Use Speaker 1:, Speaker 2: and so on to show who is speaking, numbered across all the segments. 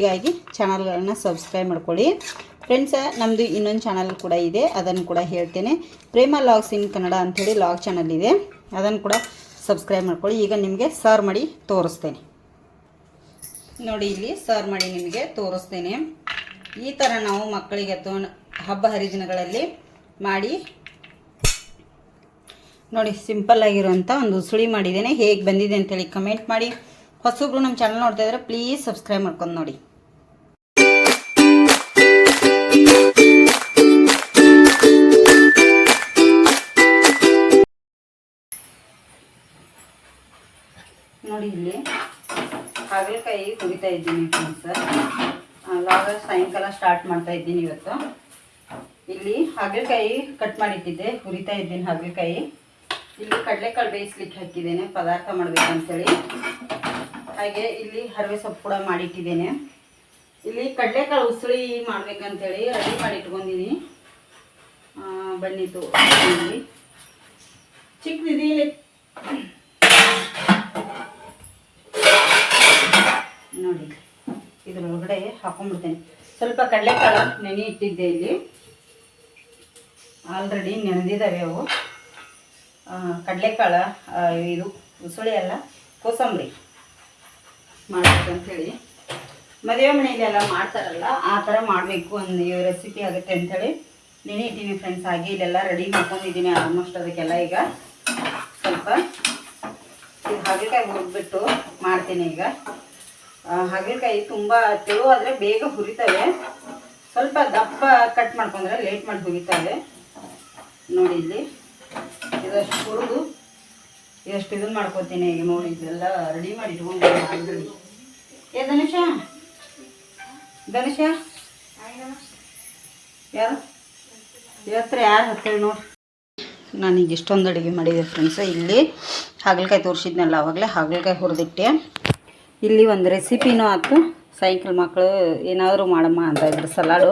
Speaker 1: ಹೀಗಾಗಿ ಚಾನಲ್ಗಳನ್ನ ಸಬ್ಸ್ಕ್ರೈಬ್ ಮಾಡ್ಕೊಳ್ಳಿ. ಫ್ರೆಂಡ್ಸ ನಮ್ಮದು ಇನ್ನೊಂದು ಚಾನಲ್ ಕೂಡ ಇದೆ. ಅದನ್ನು ಕೂಡ ಹೇಳ್ತೇನೆ. ಪ್ರೇಮ ಲಾಗ್ಸ್ ಇನ್ ಕನ್ನಡ ಅಂಥೇಳಿ ಲಾಗ್ ಚಾನಲ್ ಇದೆ. ಅದನ್ನು ಕೂಡ ಸಬ್ಸ್ಕ್ರೈಬ್ ಮಾಡ್ಕೊಳ್ಳಿ. ಈಗ ನಿಮಗೆ ಸರ್ವ್ ಮಾಡಿ ತೋರಿಸ್ತೇನೆ. ನೋಡಿ ಇಲ್ಲಿ ಸರ್ವ್ ಮಾಡಿ ನಿಮಗೆ ತೋರಿಸ್ತೇನೆ. ಈ ಥರ ನಾವು ಮಕ್ಕಳಿಗೆ ಅಥವಾ ಹಬ್ಬ ಹರಿದಿನಗಳಲ್ಲಿ ಮಾಡಿ ನೋಡಿ, ಸಿಂಪಲ್ ಆಗಿರುವಂಥ ಒಂದು ಉಸುಳಿ ಮಾಡಿದ್ದೇನೆ. ಹೇಗೆ ಬಂದಿದೆ ಅಂತೇಳಿ ಕಮೆಂಟ್ ಮಾಡಿ. ಹೊಸಬ್ರು ನಮ್ಮ ಚಾನಲ್ ನೋಡ್ತಾ ಇದ್ರೆ ಪ್ಲೀಸ್ ಸಬ್ಸ್ಕ್ರೈಬ್ ಮಾಡ್ಕೊಂಡು ನೋಡಿ. ನೋಡಿ ಇಲ್ಲಿ. ಹಾಗಲಕಾಯಿ ಹುರಿತಾ ಇದ್ದೀನಿ ಫ್ರೆಂಡ್ಸ್ ಲಾಗ ಸಾಯಂಕಾಲ ಸ್ಟಾರ್ಟ್ ಮಾಡ್ತಾ ಇದ್ದೀನಿ ಇವತ್ತು. ಇಲ್ಲಿ ಹಾಗಲಕಾಯಿ ಕಟ್ ಮಾಡಿಟ್ಟಿದ್ದೆ, ಹುರಿತಾ ಇದ್ದೀನಿ ಹಾಗಲಕಾಯಿ. ಇಲ್ಲಿ ಕಡಲೆಕಾಳು ಬೇಯಿಸ್ಲಿಕ್ಕೆ ಹಾಕಿದ್ದೇನೆ, ಪದಾರ್ಥ ಮಾಡಬೇಕಂತೇಳಿ. ಹಾಗೆ ಇಲ್ಲಿ ಹರವೆ ಸೊಪ್ಪು ಕೂಡ ಮಾಡಿಟ್ಟಿದ್ದೇನೆ. ಇಲ್ಲಿ ಕಡಲೆಕಾಳು ಉಸುಳಿ ಮಾಡ್ಬೇಕಂತೇಳಿ ರೆಡಿ ಮಾಡಿ ಬನ್ನಿತು ಚಿಕ್ಕದಿದೆ ಇದ್ರೊಳಗಡೆ ಹಾಕೊಂಡ್ಬಿಡ್ತೇನೆ. ಸ್ವಲ್ಪ ಕಡಲೆಕಾಳು ನೆನೆ ಇಟ್ಟಿದ್ದೆ ಇಲ್ಲಿ. ಆಲ್ರೆಡಿ ನೆನೆದಿದ್ದಾವೆ ಅವು. ಕಡಲೆಕಾಳು ಇದು ಉಸುಳಿ ಅಲ್ಲ, ಕೋಸಂಬರಿ ಮಾಡ್ಬೇಕಂತೇಳಿ ಮದುವೆ ಮನೆಯಲ್ಲೆಲ್ಲ ಮಾಡ್ತಾರಲ್ಲ, ಆ ಥರ ಮಾಡಬೇಕು ಒಂದು ರೆಸಿಪಿ ಆಗುತ್ತೆ ಅಂಥೇಳಿ ನೆನೆ ಇಟ್ಟೀನಿ ಫ್ರೆಂಡ್ಸ್. ಹಾಗೆ ಇಲ್ಲೆಲ್ಲ ರೆಡಿ ಮಾಡ್ಕೊಂಡಿದ್ದೀನಿ ಆಲ್ಮೋಸ್ಟ್ ಅದಕ್ಕೆಲ್ಲ ಈಗ. ಸ್ವಲ್ಪ ಹಾಗೆ ಕಾಯಿ ಹುರಿದ್ಬಿಟ್ಟು ಮಾಡ್ತೀನಿ ಈಗ. ಹಾಗಲಕಾಯಿ ತುಂಬ ತೆಳು ಆದರೆ ಬೇಗ ಹುರಿತವೆ. ಸ್ವಲ್ಪ ದಪ್ಪ ಕಟ್ ಮಾಡ್ಕೊಂಡ್ರೆ ಲೇಟ್ ಮಾಡಿ ಹುರಿತವೆ. ನೋಡಿ ಇಲ್ಲಿ. ಇದಷ್ಟು ಹುರಿದು ಎಷ್ಟು ಇದನ್ನು ಮಾಡ್ಕೊತೀನಿ. ಈಗ ನೋಡಿ ಇದೆಲ್ಲ ರೆಡಿ ಮಾಡಿ ಇಟ್ಕೊಂಡು ಏ, ಧನುಷ? ಧನುಷ? ಯಾರು? ಇವತ್ತರ ಯಾರು ಹತ್ತೇಳಿ ನೋಡಿ. ನಾನೀಗ ಇಷ್ಟೊಂದು ಅಡುಗೆ ಮಾಡಿದೆ ಫ್ರೆಂಡ್ಸ್ ಇಲ್ಲಿ ಹಾಗಲಕಾಯಿ ತೋರಿಸಿದ್ನಲ್ಲ ಆವಾಗಲೇ ಹಾಗಲಕಾಯಿ ಹುರಿದಿಟ್ಟೆ. ಇಲ್ಲಿ ಒಂದು ರೆಸಿಪಿನೂ ಆಯ್ತು. ಸಾಯಂಕಾಲ ಮಕ್ಕಳು ಏನಾದರೂ ಮಾಡಮ್ಮ ಅಂತ ಇದ್ರು ಸಲಾಡು.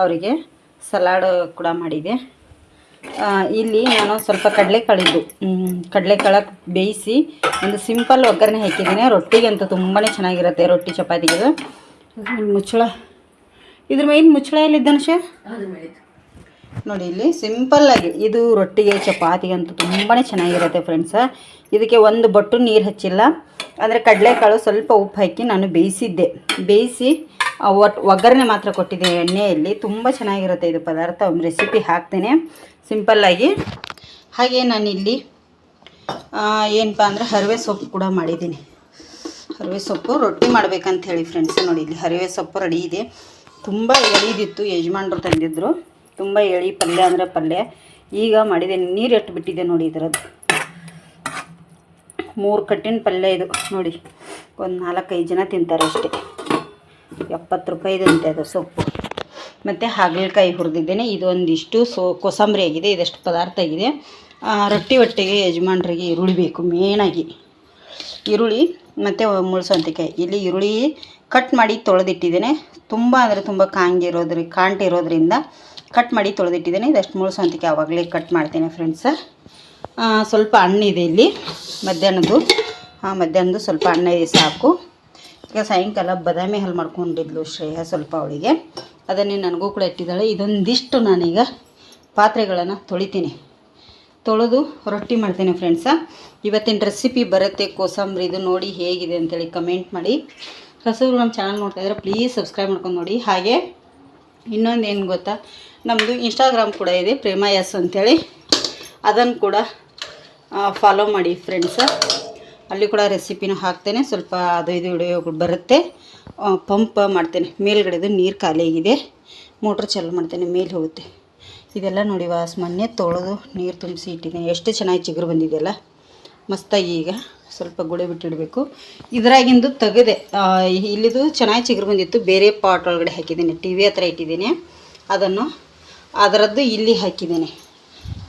Speaker 1: ಅವರಿಗೆ ಸಲಾಡು ಕೂಡ ಮಾಡಿದೆ. ಇಲ್ಲಿ ನಾನು ಸ್ವಲ್ಪ ಕಡಲೆಕಾಳಿದ್ದು. ಕಡಲೆಕಾಳ ಬೇಯಿಸಿ ಒಂದು ಸಿಂಪಲ್ ಒಗ್ಗರಣೆ ಹಾಕಿದ್ದೀನಿ. ರೊಟ್ಟಿಗೆ ಅಂತೂ ತುಂಬಾ ಚೆನ್ನಾಗಿರುತ್ತೆ ರೊಟ್ಟಿ ಚಪಾತಿಗೆ. ಮುಚ್ಚಳ. ಇದ್ರ ಮೇನ್ ಮುಚ್ಚಳ ಎಲ್ಲಿದ್ದಾನೆ ಶೇ ನೋಡಿ ಇಲ್ಲಿ ಸಿಂಪಲ್ಲಾಗಿ ಇದು ರೊಟ್ಟಿಗೆ ಚಪಾತಿಗೆ ಅಂತೂ ತುಂಬಾ ಚೆನ್ನಾಗಿರುತ್ತೆ ಫ್ರೆಂಡ್ಸ. ಇದಕ್ಕೆ ಒಂದು ಬಟ್ಟು ನೀರು ಹಚ್ಚಿಲ್ಲ. ಅಂದರೆ ಕಡಲೆಕಾಳು ಸ್ವಲ್ಪ ಉಪ್ಪು ಹಾಕಿ ನಾನು ಬೇಯಿಸಿದ್ದೆ. ಬೇಯಿಸಿ ಒಟ್ಟು ಒಟ್ ಒಗ್ಗರಣೆ ಮಾತ್ರ ಕೊಟ್ಟಿದ್ದೆ ಎಣ್ಣೆಯಲ್ಲಿ. ತುಂಬ ಚೆನ್ನಾಗಿರುತ್ತೆ ಇದು ಪದಾರ್ಥ. ಒಂದು ರೆಸಿಪಿ ಹಾಕ್ತೇನೆ. ಸಿಂಪಲ್ಲಾಗಿ ಹಾಗೆ ನಾನಿಲ್ಲಿ ಏನಪ್ಪ ಅಂದರೆ ಹರಿವೆ ಸೊಪ್ಪು ಕೂಡ ಮಾಡಿದ್ದೀನಿ. ಹರಿವೆ ಸೊಪ್ಪು ರೊಟ್ಟಿ ಮಾಡ್ಬೇಕಂತ ಹೇಳಿ ಫ್ರೆಂಡ್ಸ್ ನೋಡಿ, ಇಲ್ಲಿ ಹರಿವೆ ಸೊಪ್ಪು ರೆಡಿ ಇದೆ. ತುಂಬ ಎಳಿದಿತ್ತು, ಯಜಮಾನ್ರು ತಂದಿದ್ದರು ತುಂಬ ಎಳಿ ಪಲ್ಯ ಅಂದರೆ ಪಲ್ಯ. ಈಗ ಮಾಡಿದೆ, ನೀರು ಬಿಟ್ಟಿದೆ ನೋಡಿ ಇದರದ್ದು. ಮೂರು ಕಟ್ಟಿನ ಪಲ್ಯ ಇದು. ನೋಡಿ, ಒಂದು ನಾಲ್ಕೈದು ಜನ ತಿಂತಾರೆ ಅಷ್ಟೇ ಎಪ್ಪತ್ತು ರೂಪಾಯಿದಂತೆ ಅದು ಸೊಪ್ಪು. ಮತ್ತು ಹಾಗಲಕಾಯಿ ಹುರಿದಿದ್ದೇನೆ. ಇದೊಂದಿಷ್ಟು ಸೋ, ಕೊಸಂಬರಿ ಆಗಿದೆ, ಇದಷ್ಟು ಪದಾರ್ಥ ಆಗಿದೆ. ರೊಟ್ಟಿ ಒಟ್ಟಿಗೆ ಯಜಮಾನ್ರಿಗೆ ಈರುಳ್ಳಿ ಬೇಕು ಮೇನಾಗಿ ಈರುಳ್ಳಿ, ಮತ್ತು ಮುಳ್ಸಂತಿಕಾಯಿ. ಇಲ್ಲಿ ಈರುಳ್ಳಿ ಕಟ್ ಮಾಡಿ ತೊಳೆದಿಟ್ಟಿದ್ದೇನೆ. ತುಂಬ ಅಂದರೆ ತುಂಬ ಕಾಂಗಿರೋದ್ರಿ ಕಾಂಟಿರೋದ್ರಿಂದ ಕಟ್ ಮಾಡಿ ತೊಳೆದಿಟ್ಟಿದ್ದೇನೆ. ಇದಷ್ಟು ಮುಳ್ಸಂತಿಕಾಯಿ ಆವಾಗಲೇ ಕಟ್ ಮಾಡ್ತೇನೆ ಫ್ರೆಂಡ್ಸ ಸ್ವಲ್ಪ ಹಣ್ಣಿದೆ ಇಲ್ಲಿ, ಮಧ್ಯಾಹ್ನದ್ದು. ಹಾಂ ಮಧ್ಯಾಹ್ನದ್ದು ಸ್ವಲ್ಪ ಹಣ್ಣ ಇದೆ, ಸಾಕು. ಈಗ ಸಾಯಂಕಾಲ ಬದಾಮಿ ಹಾಲು ಮಾಡ್ಕೊಂಡಿದ್ಲು ಶ್ರೇಯ ಸ್ವಲ್ಪ ಅವಳಿಗೆ. ಅದನ್ನೇ ನನಗೂ ಕೂಡ ಇಟ್ಟಿದ್ದಾಳೆ. ಇದೊಂದಿಷ್ಟು ನಾನೀಗ ಪಾತ್ರೆಗಳನ್ನು ತೊಳಿತೀನಿ. ತೊಳೆದು ರೊಟ್ಟಿ ಮಾಡ್ತೀನಿ ಫ್ರೆಂಡ್ಸ. ಇವತ್ತಿನ ರೆಸಿಪಿ ಬರುತ್ತೆ ಕೋಸಂಬರಿದು ನೋಡಿ ಹೇಗಿದೆ ಅಂತೇಳಿ ಕಮೆಂಟ್ ಮಾಡಿ. ಹೊಸಬ್ರು ನಮ್ಮ ಚಾನಲ್ ನೋಡ್ತಾ ಇದ್ರೆ ಪ್ಲೀಸ್ ಸಬ್ಸ್ಕ್ರೈಬ್ ಮಾಡ್ಕೊಂಡು ನೋಡಿ. ಹಾಗೆ ಇನ್ನೊಂದು ಏನು ಗೊತ್ತಾ? ನಮ್ಮದು ಇನ್ಸ್ಟಾಗ್ರಾಮ್ ಕೂಡ ಇದೆ ಪ್ರೇಮ ಎಸ್ ಅಂತೇಳಿ. ಅದನ್ನು ಕೂಡ ಫಾಲೋ ಮಾಡಿ ಫ್ರೆಂಡ್ಸ ಅಲ್ಲಿ ಕೂಡ ರೆಸಿಪಿನೂ ಹಾಕ್ತೇನೆ. ಸ್ವಲ್ಪ ಅದು ಇದು ವಿಡಿಯೋ ಬರುತ್ತೆ. ಪಂಪ್ ಮಾಡ್ತೇನೆ. ಮೇಲ್ಗಡೆದು ನೀರು ಖಾಲಿ ಆಗಿದೆ. ಮೋಟ್ರ್ ಚಾಲು ಮಾಡ್ತೇನೆ. ಮೇಲೆ ಹೋಗುತ್ತೆ. ಇದೆಲ್ಲ ನೋಡಿ ವಾಸ್, ಮೊನ್ನೆ ತೊಳೆದು ನೀರು ತುಂಬಿಸಿ ಇಟ್ಟಿದ್ದೀನಿ. ಎಷ್ಟು ಚೆನ್ನಾಗಿ ಚಿಗುರು ಬಂದಿದೆಯಲ್ಲ. ಮಸ್ತಾಗಿ ಈಗ ಸ್ವಲ್ಪ ಗುಳೆ ಬಿಟ್ಟಿಡಬೇಕು. ಇದರಾಗಿಂದು ತೆಗೆದೆ. ಇಲ್ಲಿದು ಚೆನ್ನಾಗಿ ಚಿಗುರು ಬಂದಿತ್ತು. ಬೇರೆ ಪಾಟ್ ಒಳಗಡೆ ಹಾಕಿದ್ದೀನಿ. ಟಿ ವಿ ಹತ್ರ ಇಟ್ಟಿದ್ದೀನಿ. ಅದನ್ನು ಅದರದ್ದು ಇಲ್ಲಿ ಹಾಕಿದ್ದೇನೆ.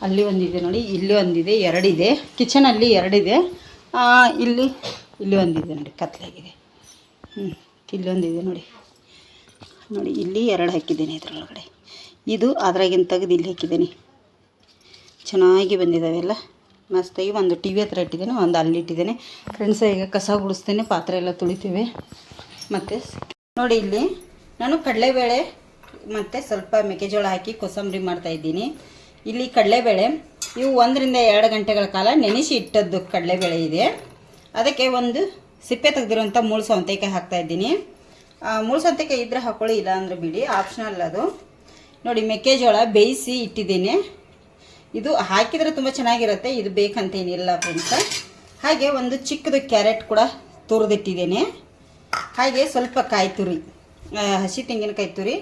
Speaker 1: ಅಲ್ಲಿ ಒಂದಿದೆ ನೋಡಿ, ಇಲ್ಲಿ ಒಂದಿದೆ, ಎರಡಿದೆ. ಕಿಚನಲ್ಲಿ ಎರಡಿದೆ. ಇಲ್ಲಿ ಇಲ್ಲಿ ಒಂದಿದೆ ನೋಡಿ, ಕತ್ಲಾಗಿದೆ. ಹ್ಞೂ ಇಲ್ಲೊಂದಿದೆ ನೋಡಿ. ನೋಡಿ, ಇಲ್ಲಿ ಎರಡು ಹಾಕಿದ್ದೀನಿ ಇದರೊಳಗಡೆ. ಇದು ಅದ್ರಾಗಿನ ತೆಗೆದು ಇಲ್ಲಿ ಹಾಕಿದ್ದೀನಿ. ಚೆನ್ನಾಗಿ ಬಂದಿದ್ದಾವೆಲ್ಲ ಮಸ್ತಾಗಿ ಒಂದು ಟಿ ವಿ ಹತ್ರ ಇಟ್ಟಿದ್ದೇನೆ, ಒಂದು ಅಲ್ಲಿ ಇಟ್ಟಿದ್ದೇನೆ. ಫ್ರೆಂಡ್ಸ್ ಈಗ ಕಸ ಗುಡಿಸ್ತೇನೆ, ಪಾತ್ರೆ ಎಲ್ಲ ತುಳಿತೀವಿ. ಮತ್ತು ನೋಡಿ ಇಲ್ಲಿ, ನಾನು ಕಡಲೆಬೇಳೆ ಮತ್ತು ಸ್ವಲ್ಪ ಮೆಕ್ಕೆಜೋಳ ಹಾಕಿ ಕೊಸಂಬರಿ ಮಾಡ್ತಾ ಇದ್ದೀನಿ. ಇಲ್ಲಿ ಕಡಲೆಬೇಳೆ. ಇವು ಒಂದರಿಂದ ಎರಡು ಗಂಟೆಗಳ ಕಾಲ ನೆನೆಸಿ ಇಟ್ಟದ್ದು ಕಡಲೆಬೇಳೆ ಇದೆ. ಅದಕ್ಕೆ ಒಂದು ಸಿಪ್ಪೆ ತೆಗೆದಿರುವಂಥ ಮೂಳು ಸೌತೆಕಾಯಿ ಹಾಕ್ತಾ ಇದ್ದೀನಿ. ಆ, ಮುಳ್ಳು ಸೌತೆಕಾಯಿ ಇದ್ರೆ ಹಾಕೊಳ್ಳಿ ಇಲ್ಲ ಅಂದರೆ ಬಿಡಿ. ಆಪ್ಷನಲ್ ಅದು. ನೋಡಿ ಮೆಕ್ಕೆಜೋಳ ಬೇಯಿಸಿ ಇಟ್ಟಿದ್ದೀನಿ. ಇದು ಹಾಕಿದರೆ ತುಂಬ ಚೆನ್ನಾಗಿರುತ್ತೆ. ಇದು ಬೇಕಂತೇನಿಲ್ಲ ಫ್ರೆಂಡ್ಸ. ಹಾಗೆ ಒಂದು ಚಿಕ್ಕದು ಕ್ಯಾರೆಟ್ ಕೂಡ ತುರಿದಿಟ್ಟಿದ್ದೇನೆ. ಹಾಗೆ ಸ್ವಲ್ಪ ಕಾಯಿ ತುರಿ ಹಸಿ ತೆಂಗಿನಕಾಯಿ ತುರಿ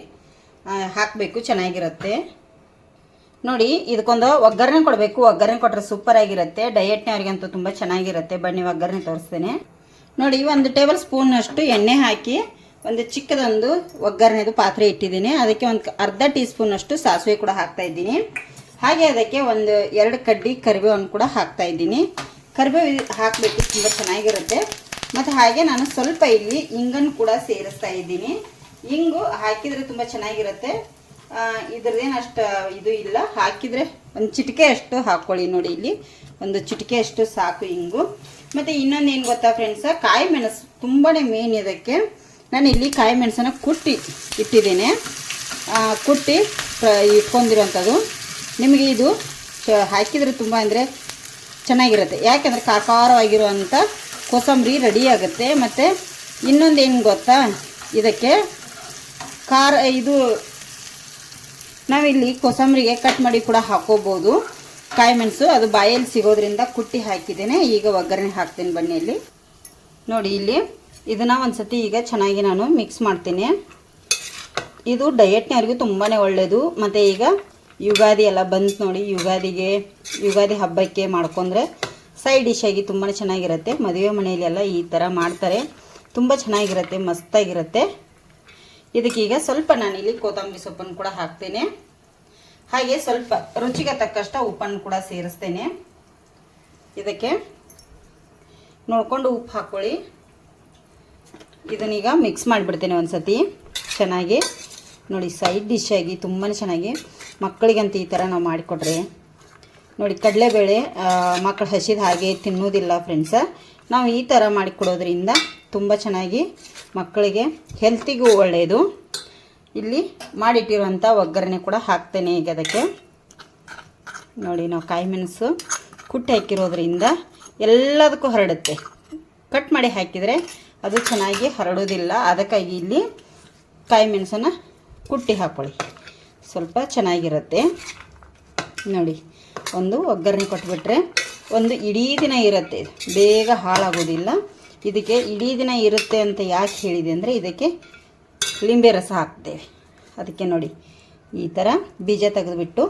Speaker 1: ಹಾಕಬೇಕು. ಚೆನ್ನಾಗಿರುತ್ತೆ. ನೋಡಿ, ಇದಕ್ಕೊಂದು ಒಗ್ಗರಣೆ ಕೊಡಬೇಕು. ಒಗ್ಗರಣೆ ಕೊಟ್ಟರೆ ಸೂಪರ್ ಆಗಿರುತ್ತೆ. ಡಯಟ್ನವ್ರಿಗಂತೂ ತುಂಬ ಚೆನ್ನಾಗಿರುತ್ತೆ. ಬನ್ನಿ, ಒಗ್ಗರಣೆ ತೋರಿಸ್ತೇನೆ. ನೋಡಿ, ಒಂದು ಟೇಬಲ್ ಸ್ಪೂನಷ್ಟು ಎಣ್ಣೆ ಹಾಕಿ ಒಂದು ಚಿಕ್ಕದೊಂದು ಒಗ್ಗರಣೆದು ಪಾತ್ರೆ ಇಟ್ಟಿದ್ದೀನಿ. ಅದಕ್ಕೆ ಒಂದು ಅರ್ಧ ಟೀ ಸ್ಪೂನಷ್ಟು ಸಾಸಿವೆ ಕೂಡ ಹಾಕ್ತಾ ಇದ್ದೀನಿ. ಹಾಗೆ ಅದಕ್ಕೆ ಒಂದು ಎರಡು ಕಡ್ಡಿ ಕರಿಬೇವನ್ನು ಕೂಡ ಹಾಕ್ತಾ ಇದ್ದೀನಿ. ಕರಿಬೇವು ಹಾಕಬೇಕು ತುಂಬ ಚೆನ್ನಾಗಿರುತ್ತೆ. ಮತ್ತು ಹಾಗೆ ನಾನು ಸ್ವಲ್ಪ ಇಲ್ಲಿ ಇಂಗನ್ನು ಕೂಡ ಸೇರಿಸ್ತಾ ಇದ್ದೀನಿ. ಇಂಗು ಹಾಕಿದರೆ ತುಂಬ ಚೆನ್ನಾಗಿರುತ್ತೆ. ಆ, ಇದ್ರದ್ದೇನು ಅಷ್ಟು ಇದು ಇಲ್ಲ. ಹಾಕಿದರೆ ಒಂದು ಚಿಟಿಕೆ ಅಷ್ಟು ಹಾಕ್ಕೊಳ್ಳಿ ನೋಡಿ ಇಲ್ಲಿ. ಒಂದು ಚಿಟಿಕೆ ಅಷ್ಟು ಸಾಕು ಹಿಂಗು ಮತ್ತು ಇನ್ನೊಂದು ಏನು ಗೊತ್ತಾ ಫ್ರೆಂಡ್ಸ ಕಾಯಿ ಮೆಣಸು ತುಂಬಾ ಮೇನ್ ಇದಕ್ಕೆ. ನಾನು ಇಲ್ಲಿ ಕಾಯಿ ಮೆಣಸನ್ನು ಕುಟ್ಟಿ ಇಟ್ಟಿದ್ದೇನೆ. ಕುಟ್ಟಿ ಇಟ್ಕೊಂಡಿರೋಂಥದ್ದು. ನಿಮಗೆ ಇದು ಹಾಕಿದರೆ ತುಂಬ ಅಂದರೆ ಚೆನ್ನಾಗಿರುತ್ತೆ. ಯಾಕೆಂದರೆ ಕಾಕಾರವಾಗಿರುವಂಥ ಕೋಸಂಬರಿ ರೆಡಿ ಆಗುತ್ತೆ. ಮತ್ತು ಇನ್ನೊಂದು ಏನು ಗೊತ್ತಾ? ಇದಕ್ಕೆ ಖಾರ ಇದು ನಾವಿಲ್ಲಿ ಕೊಸಂಬರಿಗೆ ಕಟ್ ಮಾಡಿ ಕೂಡ ಹಾಕೋಬಹುದು ಕಾಯಿ ಮೆಣಸು, ಅದು ಬಾಯಲ್ಲಿ ಸಿಗೋದ್ರಿಂದ ಕುಟ್ಟಿ ಹಾಕಿದ್ದೇನೆ. ಈಗ ಒಗ್ಗರಣೆ ಹಾಕ್ತೀನಿ ಬನ್ನಿಯಲ್ಲಿ ನೋಡಿ ಇಲ್ಲಿ, ಇದನ್ನು ಒಂದು ಸತಿ ಈಗ ಚೆನ್ನಾಗಿ ನಾನು ಮಿಕ್ಸ್ ಮಾಡ್ತೀನಿ. ಇದು ಡಯಟ್ನವ್ರಿಗೂ ತುಂಬಾ ಒಳ್ಳೆಯದು ಮತ್ತು ಈಗ ಯುಗಾದಿ ಎಲ್ಲ ಬಂತು ನೋಡಿ, ಯುಗಾದಿಗೆ, ಯುಗಾದಿ ಹಬ್ಬಕ್ಕೆ ಮಾಡ್ಕೊಂಡ್ರೆ ಸೈಡ್ ಡಿಶ್ ಆಗಿ ತುಂಬಾ ಚೆನ್ನಾಗಿರುತ್ತೆ. ಮದುವೆ ಮನೆಯಲ್ಲೆಲ್ಲ ಈ ಥರ ಮಾಡ್ತಾರೆ. ತುಂಬ ಚೆನ್ನಾಗಿರುತ್ತೆ, ಮಸ್ತಾಗಿರುತ್ತೆ. ಇದಕ್ಕೀಗ ಸ್ವಲ್ಪ ನಾನಿಲ್ಲಿ ಕೊತ್ತಂಬರಿ ಸೊಪ್ಪನ್ನು ಕೂಡ ಹಾಕ್ತೇನೆ. ಹಾಗೆ ಸ್ವಲ್ಪ ರುಚಿಗೆ ತಕ್ಕಷ್ಟು ಉಪ್ಪನ್ನು ಕೂಡ ಸೇರಿಸ್ತೇನೆ. ಇದಕ್ಕೆ ನೋಡಿಕೊಂಡು ಉಪ್ಪು ಹಾಕ್ಕೊಳ್ಳಿ ಇದನ್ನೀಗ ಮಿಕ್ಸ್ ಮಾಡಿಬಿಡ್ತೇನೆ ಒಂದು ಸತಿ ಚೆನ್ನಾಗಿ ನೋಡಿ ಸೈಡ್ ಡಿಶ್ ಆಗಿ ತುಂಬಾ ಚೆನ್ನಾಗಿ ಮಕ್ಕಳಿಗಂತೂ ಈ ಥರ ನಾವು ಮಾಡಿಕೊಟ್ರೆ. ನೋಡಿ ಕಡಲೆಬೇಳೆ ಮಕ್ಕಳು ಹಸಿದ ಹಾಗೆ ತಿನ್ನೋದಿಲ್ಲ ಫ್ರೆಂಡ್ಸ ನಾವು ಈ ಥರ ಮಾಡಿಕೊಡೋದ್ರಿಂದ ತುಂಬ ಚೆನ್ನಾಗಿ ಮಕ್ಕಳಿಗೆ ಹೆಲ್ತಿಗೂ ಒಳ್ಳೆಯದು ಇಲ್ಲಿ ಮಾಡಿಟ್ಟಿರುವಂಥ ಒಗ್ಗರಣೆ ಕೂಡ ಹಾಕ್ತೇನೆ ಈಗ ಅದಕ್ಕೆ. ನೋಡಿ, ನಾವು ಕಾಯಿ ಮೆಣಸು ಕುಟ್ಟಿ ಹಾಕಿರೋದ್ರಿಂದ ಎಲ್ಲದಕ್ಕೂ ಹರಡುತ್ತೆ. ಕಟ್ ಮಾಡಿ ಹಾಕಿದರೆ ಅದು ಚೆನ್ನಾಗಿ ಹರಡೋದಿಲ್ಲ ಅದಕ್ಕಾಗಿ ಇಲ್ಲಿ ಕಾಯಿ ಮೆಣಸನ್ನು ಕುಟ್ಟಿ ಹಾಕ್ಕೊಳ್ಳಿ ಸ್ವಲ್ಪ ಚೆನ್ನಾಗಿರುತ್ತೆ. ನೋಡಿ, ಒಂದು ಒಗ್ಗರಣೆ ಕೊಟ್ಬಿಟ್ರೆ ಒಂದು ಇಡೀ ದಿನ ಇರುತ್ತೆ. ಬೇಗ ಹಾಳಾಗೋದಿಲ್ಲ. ಇದಕ್ಕೆ ಇಡೀ ದಿನ ಇರುತ್ತೆ ಅಂತ ಯಾಕೆ ಹೇಳಿದೆ ಅಂದರೆ ಇದಕ್ಕೆ ಲಿಂಬೆ ರಸ ಹಾಕ್ತೇವೆ. ಅದಕ್ಕೆ ನೋಡಿ, ಈ ಥರ ಬೀಜ ತೆಗೆದುಬಿಟ್ಟು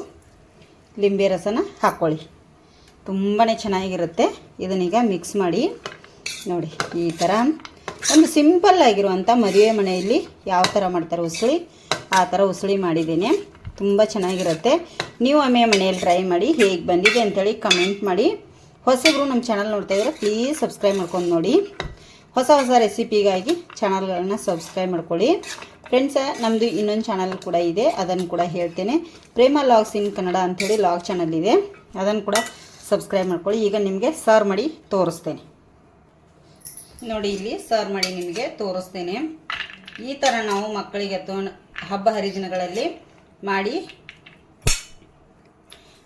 Speaker 1: ಲಿಂಬೆ ರಸನ ಹಾಕ್ಕೊಳ್ಳಿ ತುಂಬಾ ಚೆನ್ನಾಗಿರುತ್ತೆ. ಇದನ್ನೀಗ ಮಿಕ್ಸ್ ಮಾಡಿ ನೋಡಿ, ಈ ಥರ ಒಂದು ಸಿಂಪಲ್ ಆಗಿರುವಂಥ ಮದುವೆ ಮನೆಯಲ್ಲಿ ಯಾವ ಥರ ಮಾಡ್ತಾರೆ ಉಸುಳಿ, ಆ ಥರ ಉಸುಳಿ ಮಾಡಿದ್ದೀನಿ. ತುಂಬ ಚೆನ್ನಾಗಿರುತ್ತೆ. ನೀವು ಒಮ್ಮೆ ಮನೆಯಲ್ಲಿ ಟ್ರೈ ಮಾಡಿ ಹೇಗೆ ಬಂದಿದೆ ಅಂತೇಳಿ ಕಮೆಂಟ್ ಮಾಡಿ. ಹೊಸಬ್ರು ನಮ್ಮ ಚಾನಲ್ ನೋಡ್ತಾ ಇದ್ರೆ ಪ್ಲೀಸ್ ಸಬ್ಸ್ಕ್ರೈಬ್ ಮಾಡ್ಕೊಂಡು ನೋಡಿ. ಹೊಸ ಹೊಸ ರೆಸಿಪಿಗಾಗಿ ಚಾನಲ್ಗಳನ್ನ ಸಬ್ಸ್ಕ್ರೈಬ್ ಮಾಡ್ಕೊಳ್ಳಿ. ಫ್ರೆಂಡ್ಸ ನಮ್ಮದು ಇನ್ನೊಂದು ಚಾನಲ್ ಕೂಡ ಇದೆ. ಅದನ್ನು ಕೂಡ ಹೇಳ್ತೇನೆ. ಪ್ರೇಮ ಲಾಗ್ಸ್ ಇನ್ ಕನ್ನಡ ಅಂಥೇಳಿ ಲಾಗ್ ಚಾನಲ್ ಇದೆ. ಅದನ್ನು ಕೂಡ ಸಬ್ಸ್ಕ್ರೈಬ್ ಮಾಡ್ಕೊಳ್ಳಿ. ಈಗ ನಿಮಗೆ ಸರ್ವ್ ಮಾಡಿ ತೋರಿಸ್ತೇನೆ. ನೋಡಿ, ಇಲ್ಲಿ ಸರ್ವ್ ಮಾಡಿ ನಿಮಗೆ ತೋರಿಸ್ತೇನೆ. ಈ ಥರ ನಾವು ಮಕ್ಕಳಿಗೆ ತೋ ಹಬ್ಬ ಹರಿದಿನಗಳಲ್ಲಿ ಮಾಡಿ,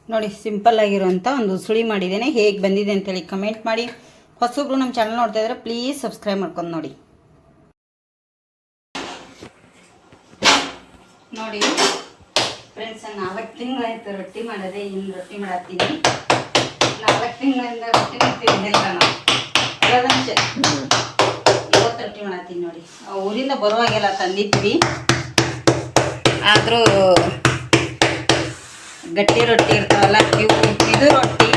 Speaker 1: ನೋಡಿ ಸಿಂಪಲ್ ಆಗಿರುವಂಥ ಒಂದು ಸುಳಿ ಮಾಡಿದ್ದೇನೆ. ಹೇಗೆ ಬಂದಿದೆ ಅಂತೇಳಿ ಕಮೆಂಟ್ ಮಾಡಿ. ಹೊಸಬ್ರು ನಮ್ಮ ಚಾನಲ್ ನೋಡ್ತಾ ಇದ್ರೆ ಪ್ಲೀಸ್ ಸಬ್ಸ್ಕ್ರೈಬ್ ಮಾಡ್ಕೊಂಡು ನೋಡಿ. ನೋಡಿ ಫ್ರೆಂಡ್ಸ್ ನಾಲ್ಕು ತಿಂಗಳಾಯ್ತು ರೊಟ್ಟಿ ಮಾಡದೆ ಇನ್ ರೊಟ್ಟಿ ಮಾಡತ್ತೀನಿ. ನಾಲ್ಕು ತಿಂಗಳಿಂದ ರೊಟ್ಟಿ ಮಾಡ್ತಿದ್ದಿಲ್ಲ ನಾವು ಇವತ್ತು ರೊಟ್ಟಿ ಮಾಡತ್ತೀನಿ ನೋಡಿ. ಊರಿಂದ ಬರುವಾಗೆಲ್ಲ ತಂದಿದ್ವಿ. ಆದರೂ ಗಟ್ಟಿ ರೊಟ್ಟಿ ಇರ್ತಾವಲ್ಲ, ಇವು ಇದು ರೊಟ್ಟಿ.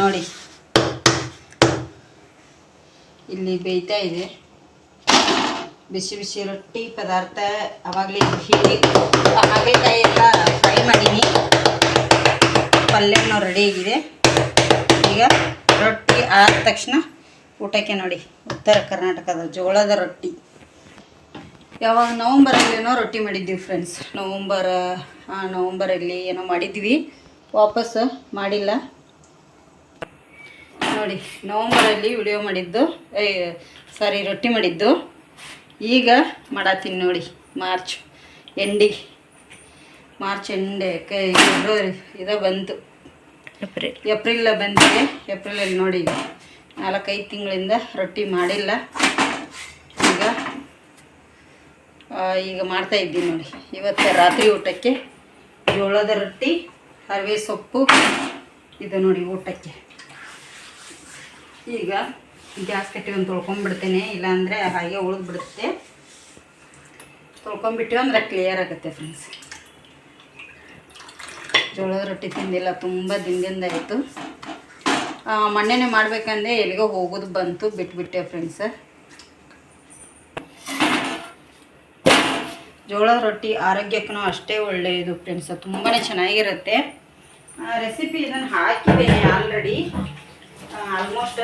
Speaker 1: ನೋಡಿ. ಇಲ್ಲಿ ಬೇಯ್ತಾ ಇದೆ. ಬಿಸಿ ಬಿಸಿ ರೊಟ್ಟಿ ಪದಾರ್ಥ ಅವಾಗಲೇ ಹೀಗೆ. ಹಾಗಲಕಾಯಿ ಎಲ್ಲ ಫ್ರೈ ಮಾಡೀನಿ. ಪಲ್ಯನೂ ರೆಡಿ ಆಗಿದೆ. ಈಗ ರೊಟ್ಟಿ ಆದ ತಕ್ಷಣ ಊಟಕ್ಕೆ ನೋಡಿ. ಉತ್ತರ ಕರ್ನಾಟಕದ ಜೋಳದ ರೊಟ್ಟಿ. ಯಾವಾಗ ನವಂಬರಲ್ಲೇನೋ ರೊಟ್ಟಿ ಮಾಡಿದ್ದೀವಿ ಫ್ರೆಂಡ್ಸ್ ನವಂಬರ್ ನವಂಬರಲ್ಲಿ ಏನೋ ಮಾಡಿದ್ವಿ ವಾಪಸ್ ಮಾಡಿಲ್ಲ. ನೋಡಿ ನವಂಬರಲ್ಲಿ ವಿಡಿಯೋ ಮಾಡಿದ್ದು ಸಾರಿ ರೊಟ್ಟಿ ಮಾಡಿದ್ದು. ಈಗ ಮಾಡತ್ತೀನಿ ನೋಡಿ ಮಾರ್ಚ್ ಎಂಡಿ ಮಾರ್ಚ್ ಎಂಡೆ ಫೆಬ್ರವರಿ ಇದು ಬಂತು.
Speaker 2: ಏಪ್ರಿಲ್
Speaker 1: ಏಪ್ರಿಲ್ ಬಂದಿದೆ ಏಪ್ರಿಲಲ್ಲಿ ನೋಡಿ ನಾಲ್ಕೈದು ತಿಂಗಳಿಂದ ರೊಟ್ಟಿ ಮಾಡಿಲ್ಲ. ಈಗ ಈಗ ಮಾಡ್ತಾ ಇದ್ದೀನಿ ನೋಡಿ ಇವತ್ತು ರಾತ್ರಿ ಊಟಕ್ಕೆ ಜೋಳದ ರೊಟ್ಟಿ ಹರವೆ ಸೊಪ್ಪು ಇದು ನೋಡಿ ಊಟಕ್ಕೆ. ಈಗ ಗ್ಯಾಸ್ ಕಟ್ಟಿಗೆ ಒಂದು ತೊಳ್ಕೊಂಡ್ಬಿಡ್ತೇನೆ ಇಲ್ಲಾಂದರೆ ಹಾಗೆ ಉಳಿದ್ಬಿಡುತ್ತೆ. ತೊಳ್ಕೊಂಬಿಟ್ಟಿವಿ ಅಂದ್ರೆ ಕ್ಲಿಯರ್ ಆಗುತ್ತೆ ಫ್ರೆಂಡ್ಸ್ ಜೋಳದ ರೊಟ್ಟಿ ತಿಂದಿಲ್ಲ, ತುಂಬ ದಿನದಿಂದ ಆಯಿತು ಮೊನ್ನೆನೇ ಮಾಡಬೇಕಂದ್ರೆ ಎಲ್ಲಿಗೋ ಹೋಗೋದು ಬಂತು, ಬಿಟ್ಬಿಟ್ಟೆ ಫ್ರೆಂಡ್ಸ್ ಜೋಳದ ರೊಟ್ಟಿ ಆರೋಗ್ಯಕ್ಕೂ ಅಷ್ಟೇ ಒಳ್ಳೆಯದು ಫ್ರೆಂಡ್ಸ್ ತುಂಬಾ ಚೆನ್ನಾಗಿರುತ್ತೆ. ರೆಸಿಪಿ ಇದನ್ನು ಹಾಕಿದ್ದೇನೆ ಆಲ್ರೆಡಿ ಆಲ್ಮೋಸ್ಟ್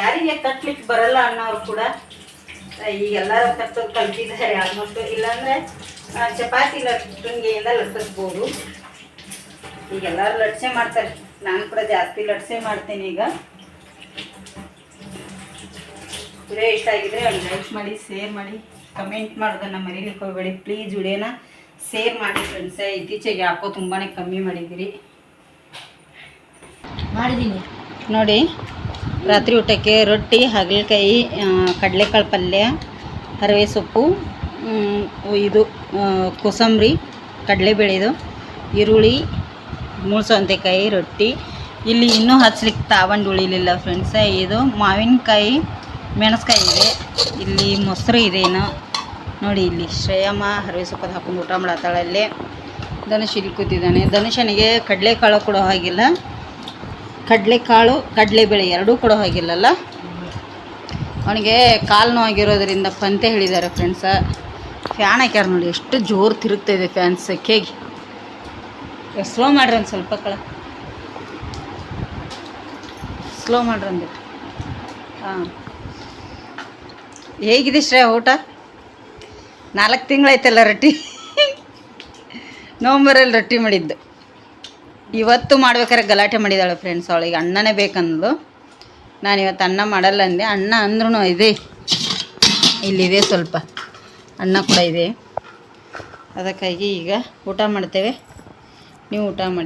Speaker 1: ಯಾರಿಗೆ ತಟ್ಲಿಕ್ಕೆ ಬರಲ್ಲ ಅನ್ನೋರು ಕೂಡ ಈಗ ಈಗೆಲ್ಲ ತಟ್ಟೋದು ಕಲ್ತಿದ್ದಾರೆ ಆಲ್ಮೋಸ್ಟ್ ಇಲ್ಲಾಂದರೆ ಚಪಾತಿ ಲಟ್ಟಂಗೆಯಿಂದ ಲಟ್ಟಿಸ್ಬೋದು. ಈಗ ಎಲ್ಲರೂ ಲಟ್ಸೆ ಮಾಡ್ತಾರೆ. ನಾನು ಕೂಡ ಜಾಸ್ತಿ ಲಟ್ಸೆ ಮಾಡ್ತೀನಿ ಈಗ. ವಿಡಿಯೋ ಇಷ್ಟ ಆಗಿದ್ರೆ ಒಂದು ಲೈಕ್ ಮಾಡಿ ಶೇರ್ ಮಾಡಿ ಕಮೆಂಟ್ ಮಾಡೋದನ್ನು ಮರೀಲಿಕ್ಕೆ ಹೋಗಬೇಡಿ ಪ್ಲೀಸ್ ವಿಡಿಯೋನ ಶೇರ್ ಮಾಡಿ ಫ್ರೆಂಡ್ಸ್ ಇತ್ತೀಚೆಗೆ ಯಾಕೋ ತುಂಬಾ ಕಮ್ಮಿ ಮಾಡಿದ್ದೀರಿ.
Speaker 2: ಮಾಡಿದ್ದೀನಿ.
Speaker 1: ನೋಡಿ, ರಾತ್ರಿ ಊಟಕ್ಕೆ ರೊಟ್ಟಿ, ಹಾಗಲಕಾಯಿ ಕಡಲೆಕಾಳು ಪಲ್ಯ ಹರವೆ ಸೊಪ್ಪು ಇದು ಕೋಸಂಬರಿ ಕಡಲೆಬೇಳೆದು ಈರುಳ್ಳಿ ಮೂಳು ರೊಟ್ಟಿ. ಇಲ್ಲಿ ಇನ್ನೂ ಹಚ್ಲಿಕ್ಕೆ ತಾವಂಡು ಉಳಿಲಿಲ್ಲ ಫ್ರೆಂಡ್ಸ ಇದು ಮಾವಿನಕಾಯಿ, ಮೆಣಸ್ಕಾಯಿ ಇದೆ. ಇಲ್ಲಿ ಮೊಸರು ಇದೇನು ನೋಡಿ, ಇಲ್ಲಿ ಶ್ರೇಯಮ್ಮ ಹರವೆ ಸೊಪ್ಪದ ಹಾಕೊಂಡು ಊಟ ಮಾಡತ್ತಾಳಲ್ಲಿ ಧನುಷ್ ಇಲ್ಲಿ ಕೂತಿದ್ದಾನೆ. ಧನುಷನಿಗೆ ಕಡಲೆಕಾಳು ಕೊಡೋ ಹಾಗಿಲ್ಲ. ಕಡಲೆಕಾಳು, ಕಡಲೆಬೇಳೆ ಎರಡೂ ಕೂಡ ಹೋಗಿಲ್ಲಲ್ಲ? ಅವನಿಗೆ ಕಾಲು ನೋವಾಗಿರೋದ್ರಿಂದ ಪಂತೆ ಹೇಳಿದ್ದಾರೆ ಫ್ರೆಂಡ್ಸ ಫ್ಯಾನ್ ಹಾಕ್ಯಾರ ನೋಡಿ, ಎಷ್ಟು ಜೋರು ತಿರುಗ್ತಾಯಿದೆ ಫ್ಯಾನ್ ಸೆಕೆಗೆ. ಸ್ಲೋ ಮಾಡ್ರಿ ಒಂದು ಸ್ವಲ್ಪ ಕಳ. ಸ್ಲೋ ಮಾಡ್ರಿ ಅಂದ್ರೆ ಹಾಂ. ಹೇಗಿದೆ ಶ್ರೇಯ ಊಟ? ನಾಲ್ಕು ತಿಂಗಳಾಯ್ತಲ್ಲ ರೊಟ್ಟಿ? ನವಂಬರಲ್ಲಿ ರೊಟ್ಟಿ ಮಾಡಿದ್ದು. ಇವತ್ತು ಮಾಡ್ಬೇಕಾದ್ರೆ ಗಲಾಟೆ ಮಾಡಿದಾಳೆ ಫ್ರೆಂಡ್ಸ್ ಅವಳಿಗೆ ಅಣ್ಣನೇ ಬೇಕಂದ್ಲು. ನಾನು ಇವತ್ತು ಅನ್ನ ಮಾಡಲ್ಲ ಅಂದೆ. ಅಣ್ಣ ಅಂದ್ರೂ ಇದೆ. ಇಲ್ಲಿದೆ ಸ್ವಲ್ಪ. ಅನ್ನ ಕೂಡ ಇದೆ. ಅದಕ್ಕಾಗಿ ಈಗ ಊಟ ಮಾಡ್ತೇವೆ. ನೀವು ಊಟ ಮಾಡಿ.